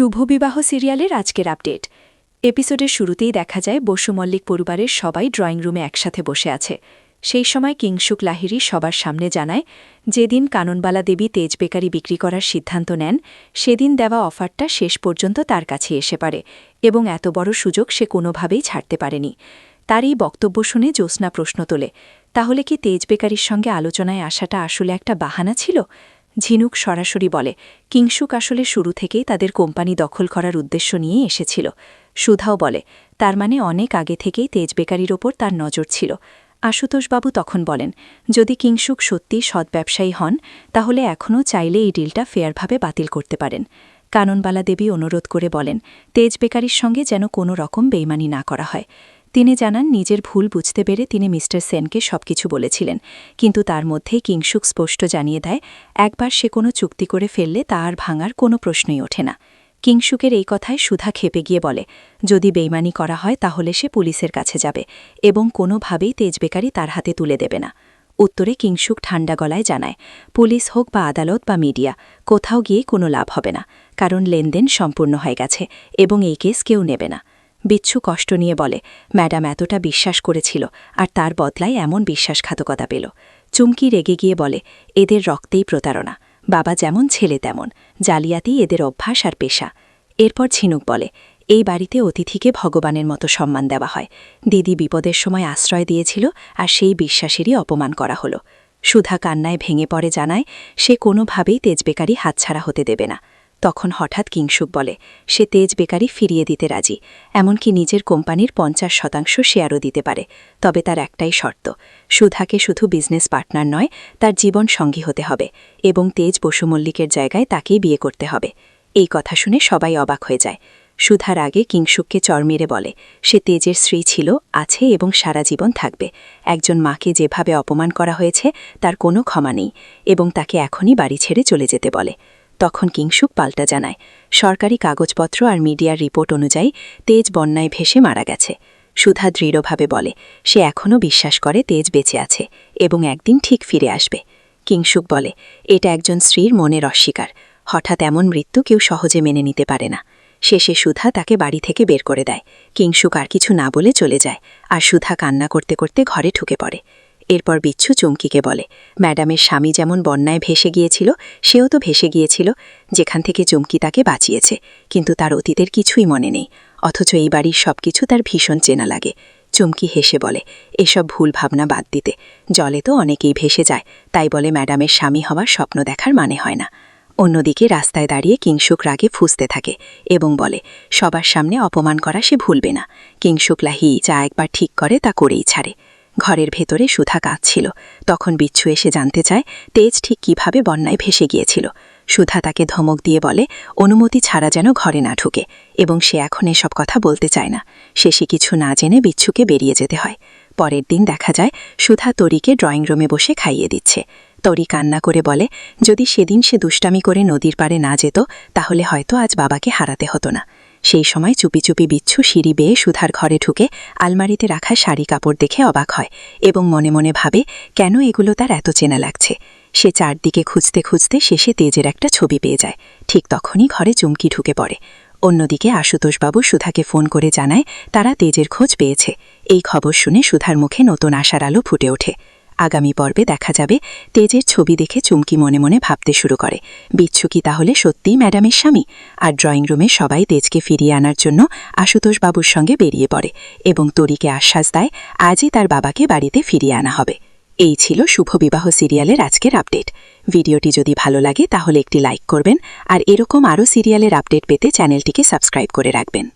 শুভ বিবাহ সিরিয়ালের আজকের আপডেট। এপিসোডের শুরুতেই দেখা যায়, বসু মল্লিক পরিবারের সবাই ড্রয়িং রুমে একসাথে বসে আছে। সেই সময় কিংসুক লাহিরি সবার সামনে জানায়, যেদিন কাননবালা দেবী তেজ বেকারি বিক্রি করার সিদ্ধান্ত নেন, সেদিন দেওয়া অফারটা শেষ পর্যন্ত তার কাছে এসে পারে এবং এত বড় সুযোগ সে কোনোভাবেই ছাড়তে পারেনি। তার এই বক্তব্য শুনে জ্যোৎস্না প্রশ্ন তোলে, তাহলে কি তেজ বেকারির সঙ্গে আলোচনায় আসাটা আসলে একটা বাহানা ছিল? ঝিনুক সরাসরি বলে কিংসুক আসলে শুরু থেকেই তাদের কোম্পানি দখল করার উদ্দেশ্য নিয়েই এসেছিল। সুধাও বলে, তার মানে অনেক আগে থেকেই তেজ বেকারির ওপর তার নজর ছিল। আশুতোষবাবু তখন বলেন, যদি কিংসুক সত্যি সৎ ব্যবসায়ী হন, তাহলে এখনও চাইলে এই ডিলটা ফেয়ারভাবে বাতিল করতে পারেন। কাননবালা দেবী অনুরোধ করে বলেন তেজ বেকারির সঙ্গে যেন কোনো রকম বেইমানি না করা হয়। তিনি জানান, নিজের ভুল বুঝতে পেরে তিনি মিস্টার সেনকে সবকিছু বলেছিলেন। কিন্তু তার মধ্যেই কিংসুক স্পষ্ট জানিয়ে দেয়, একবার সে কোনো চুক্তি করে ফেললে তা আর ভাঙার কোনো প্রশ্নই ওঠে না। কিংসুকের এই কথায় সুধা খেপে গিয়ে বলে, যদি বেইমানি করা হয় তাহলে সে পুলিশের কাছে যাবে এবং কোনোভাবেই তেজবেকারি তার হাতে তুলে দেবে না। উত্তরে কিংসুক ঠান্ডা গলায় জানায়, পুলিশ হোক বা আদালত বা মিডিয়া, কোথাও গিয়ে কোনো লাভ হবে না, কারণ লেনদেন সম্পূর্ণ হয়ে গেছে এবং এই কেস কেউ নেবে না। বিচ্ছু কষ্ট নিয়ে বলে, ম্যাডাম এতটা বিশ্বাস করেছিল আর তার বদলায় এমন বিশ্বাসঘাতকতা পেল। চুমকি রেগে গিয়ে বলে, এদের রক্তেই প্রতারণা। বাবা যেমন ছেলে তেমন, জালিয়াতি এদের অভ্যাস আর পেশা। এরপর ঝিনুক বলে, এই বাড়িতে অতিথিকে ভগবানের মতো সম্মান দেওয়া হয়। দিদি বিপদের সময় আশ্রয় দিয়েছিল আর সেই বিশ্বাসেরই অপমান করা হলো। সুধা কান্নায় ভেঙে পড়ে জানায়, সে কোনোভাবেই তেজবেকারি হাতছাড়া হতে দেবে না। তখন হঠাৎ কিংসুক বলে, সে তেজ বেকারি ফিরিয়ে দিতে রাজি, এমনকি নিজের কোম্পানির পঞ্চাশ শতাংশ শেয়ারও দিতে পারে, তবে তার একটাই শর্ত, সুধাকে শুধু বিজনেস পার্টনার নয়, তার জীবন সঙ্গী হতে হবে, এবং তেজ বসু মল্লিকের জায়গায় তাকেই বিয়ে করতে হবে। এই কথা শুনে সবাই অবাক হয়ে যায়। সুধার আগে কিংসুককে চর মেরে বলে, সে তেজের স্ত্রী ছিল, আছে এবং সারা জীবন থাকবে। একজন মাকে যেভাবে অপমান করা হয়েছে, তার কোনো ক্ষমা নেই, এবং তাকে এখনই বাড়ি ছেড়ে চলে যেতে বলে। তখন কিংসুক পাল্টা জানায়, সরকারি কাগজপত্র আর মিডিয়ার রিপোর্ট অনুযায়ী তেজ বন্যায় ভেসে মারা গেছে। সুধা দৃঢ়ভাবে বলে, সে এখনও বিশ্বাস করে তেজ বেঁচে আছে এবং একদিন ঠিক ফিরে আসবে। কিংসুক বলে, এটা একজন স্ত্রীর মনের অস্বীকার। হঠাৎ এমন মৃত্যু কেউ সহজে মেনে নিতে পারে না। শেষে সুধা তাকে বাড়ি থেকে বের করে দেয়। কিংসুক আর কিছু না বলে চলে যায়, আর সুধা কান্না করতে করতে ঘরে ঢুকে পড়ে। এরপর বিচ্ছু চুমকিকে বলে, ম্যাডামের স্বামী যেমন বন্যায় ভেসে গিয়েছিল, সেও তো ভেসে গিয়েছিল, যেখান থেকে চুমকি তাকে বাঁচিয়েছে, কিন্তু তার অতীতের কিছুই মনে নেই, অথচ এই বাড়ির সব কিছু তার ভীষণ চেনা লাগে। চুমকি হেসে বলে, এসব ভুল ভাবনা বাদ দিতে, জলে তো অনেকেই ভেসে যায়, তাই বলে ম্যাডামের স্বামী হওয়ার স্বপ্ন দেখার মানে হয় না। অন্যদিকে রাস্তায় দাঁড়িয়ে কিংসুক রাগে ফুসতে থাকে এবং বলে, সবার সামনে অপমান করা সে ভুলবে না কিংসুক লাহি যা একবার ঠিক করে তা করেই ছাড়ে। ঘরের ভেতরে সুধা কাঁদছিল। তখন বিচ্ছু এসে জানতে চায়, তেজ ঠিক কীভাবে বন্যায় ভেসে গিয়েছিল। সুধা তাকে ধমক দিয়ে বলে, অনুমতি ছাড়া যেন ঘরে না ঢুকে, এবং সে এখন এসব কথা বলতে চায় না। শেষে কিছু না জেনে বিচ্ছুকে বেরিয়ে যেতে হয়। পরের দিন দেখা যায়, সুধা তরিকে ড্রয়িং রুমে বসে খাইয়ে দিচ্ছে। তরি কান্না করে বলে, যদি সেদিন সে দুষ্টামি করে নদীর পাড়ে না যেত, তাহলে হয়তো আজ বাবাকে হারাতে হতো না। সেই সময় চুপি চুপি বিচ্ছু সিঁড়ি বেয়ে সুধার ঘরে ঢুকে আলমারিতে রাখা শাড়ি কাপড় দেখে অবাক হয় এবং মনে মনে ভাবে, কেন এগুলো তার এত চেনা লাগছে? সে চারদিকে খুঁজতে খুঁজতে শেষে তেজের একটা ছবি পেয়ে যায়। ঠিক তখনই ঘরে চুমকি ঢুকে পড়ে। অন্যদিকে আশুতোষবাবু সুধাকে ফোন করে জানায়, তারা তেজের খোঁজ পেয়েছে। এই খবর শুনে সুধার মুখে নতুন আশার আলো ফুটে ওঠে। আগামী পর্বে দেখা যাবে তেজের ছবি দেখে চুমকি মনে মনে ভাবতে শুরু করে। বিচ্ছু কি তাহলে সত্যিই ম্যাডামের স্বামী? আর ড্রয়িং রুমে সবাই তেজকে ফিরিয়ে আনার জন্য আশুতোষবাবুর সঙ্গে বেরিয়ে পড়ে এবং তরিকে আশ্বাস দেয়, আজই তার বাবাকে বাড়িতে ফিরিয়ে আনা হবে। এই ছিল শুভ বিবাহ সিরিয়ালের আজকের আপডেট। ভিডিওটি যদি ভালো লাগে তাহলে একটি লাইক করবেন আর এরকম আরও সিরিয়ালের আপডেট পেতে চ্যানেলটিকে সাবস্ক্রাইব করে রাখবেন।